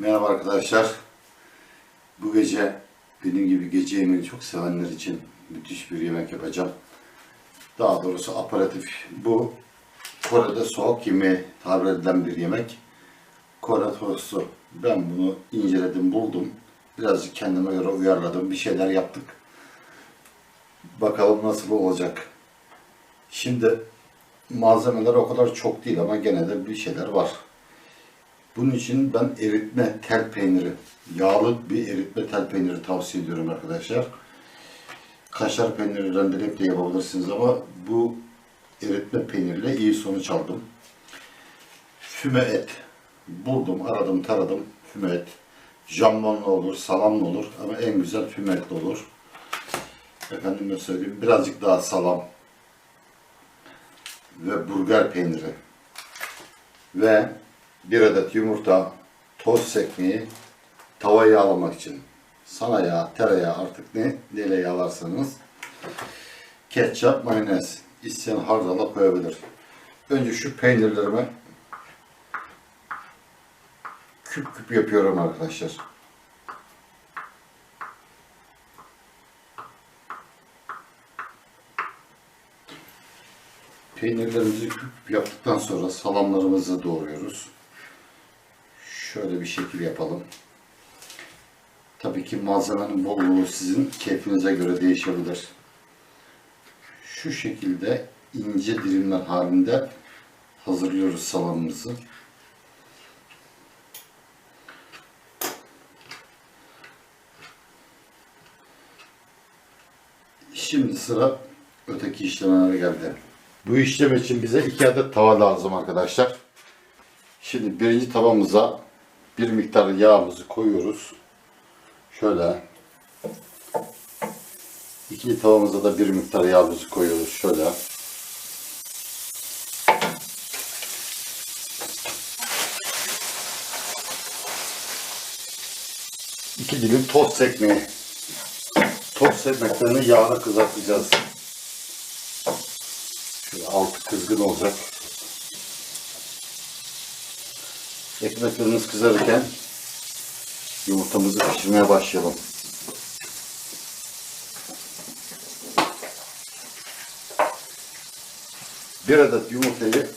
Merhaba arkadaşlar. Bu gece benim gibi gece yemeğini çok sevenler için müthiş bir yemek yapacağım. Daha doğrusu aparatif. Bu Kore'de soğuk yemeği tabir edilen bir yemek. Kore tostu. Ben bunu inceledim, buldum. Birazcık kendime göre uyarladım. Bir şeyler yaptık. Bakalım nasıl olacak. Şimdi malzemeler o kadar çok değil ama gene de bir şeyler var. Bunun için ben eritme tel peyniri, yağlı bir eritme tel peyniri tavsiye ediyorum arkadaşlar. Kaşar peyniri rendeleyip de yapabilirsiniz ama bu eritme peynirle iyi sonuç aldım. Füme et. Buldum, aradım, taradım. Füme et. Jambonlu olur, salamlı olur ama en güzel füme etli olur. Efendime söyleyeyim birazcık daha salam ve burger peyniri ve bir adet yumurta, toz sekmeği tavayı yağlamak için. Sana yağ, tereyağı artık ne neyle yağlarsanız. Ketçap, mayonez. İsteyen hardala koyabilir. Önce şu peynirlerimi küp küp yapıyorum arkadaşlar. Peynirlerimizi küp küp yaptıktan sonra salamlarımızı doğruyoruz. Şöyle bir şekil yapalım. Tabii ki malzemenin bolluğu sizin keyfinize göre değişebilir. Şu şekilde ince dilimler halinde hazırlıyoruz salamımızı. Şimdi sıra öteki işlemlere geldi. Bu işlem için bize iki adet tava lazım arkadaşlar. Şimdi birinci tavamıza bir miktar yağımızı koyuyoruz. Şöyle. İkinci tavamıza da bir miktar yağımızı koyuyoruz. Şöyle. İki dilim toz sekmeği. Toz sekmeklerini yağda kızartacağız. Şöyle altı kızgın olacak. Ekmeklerimiz kızarırken yumurtamızı pişirmeye başlayalım. Bir adet yumurtayı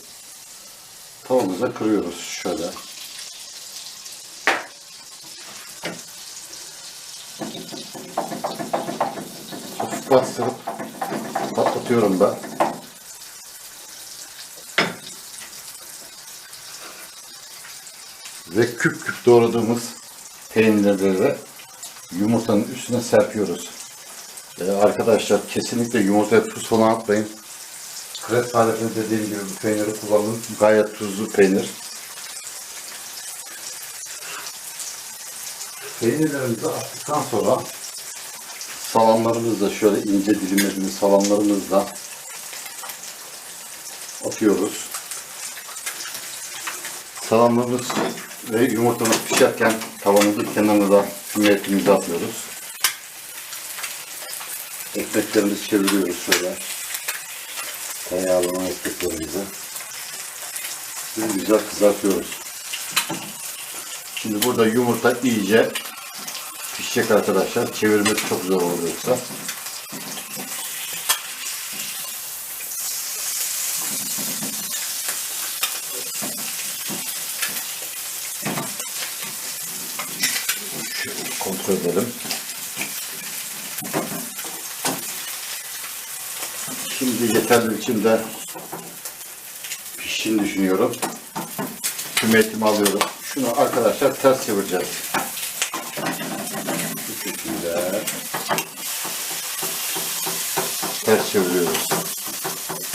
tavamıza kırıyoruz şöyle. Hafif bastırıp patlatıyorum ben. Ve küp küp doğradığımız peynirleri yumurtanın üstüne serpiyoruz. Ee, arkadaşlar kesinlikle yumurtaya tuz falan atmayın. Krep tarifinde dediğim gibi bu peyniri kullanın. Gayet tuzlu peynir. Peynirlerimizi attıktan sonra salamlarımızı da şöyle ince dilimlediğimiz salamlarımızı da atıyoruz. Salamlarımız ve yumurtamız pişerken tavamızın kenarına da füme etimizi atıyoruz. Ekmeklerimizi çeviriyoruz şöyle. Tereyağlama ekmeklerimizi. Ve güzel kızartıyoruz. Şimdi burada yumurta iyice pişecek arkadaşlar. Çevirmesi çok zor olur yoksa. Şöyle kontrol edelim. Şimdi yeterli biçimde piştiğini düşünüyorum. Füme etimi alıyorum. Şunu arkadaşlar ters çevireceğiz. Bu şekilde ters çeviriyoruz.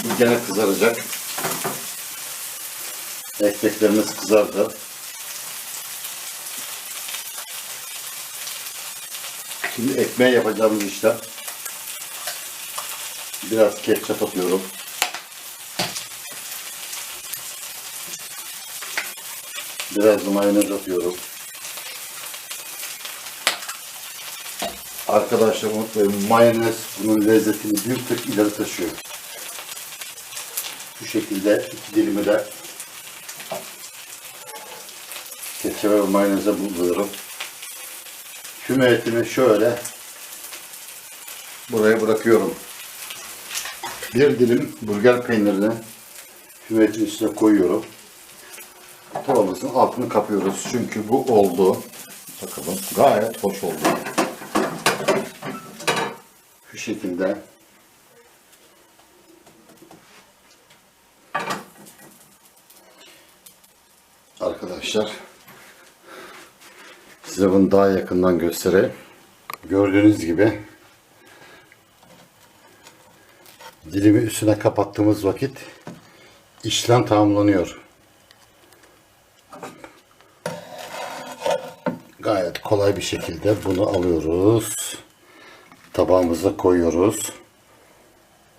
Bu gene kızaracak. Ekmeklerimiz kızardı. Şimdi ekmeğe yapacağımız işlem. Biraz ketçap atıyorum. Biraz da mayonez atıyorum. Arkadaşlar unutmayın mayonez bunun lezzetini bir tık ileri taşıyor. Bu şekilde iki dilimi de ketçap ve mayoneze buluyorum. Füme etimi şöyle buraya bırakıyorum. Bir dilim burger peynirini füme etinin üstüne koyuyorum. Tavamızın altını kapıyoruz. Çünkü bu oldu. Bakalım gayet hoş oldu. Şu şekilde Arkadaşlar bunu daha yakından göstereyim. Gördüğünüz gibi dilimi üstüne kapattığımız vakit işlem tamamlanıyor. Gayet kolay bir şekilde bunu alıyoruz. Tabağımıza koyuyoruz.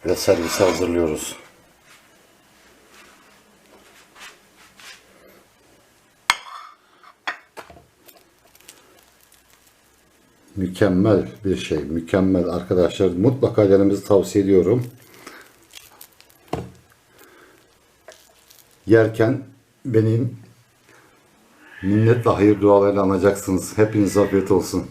Ve servise hazırlıyoruz. Mükemmel bir şey. Mükemmel arkadaşlar. Mutlaka denemenizi tavsiye ediyorum. Yerken benim minnetle hayır dualarıyla anacaksınız. Hepinize afiyet olsun.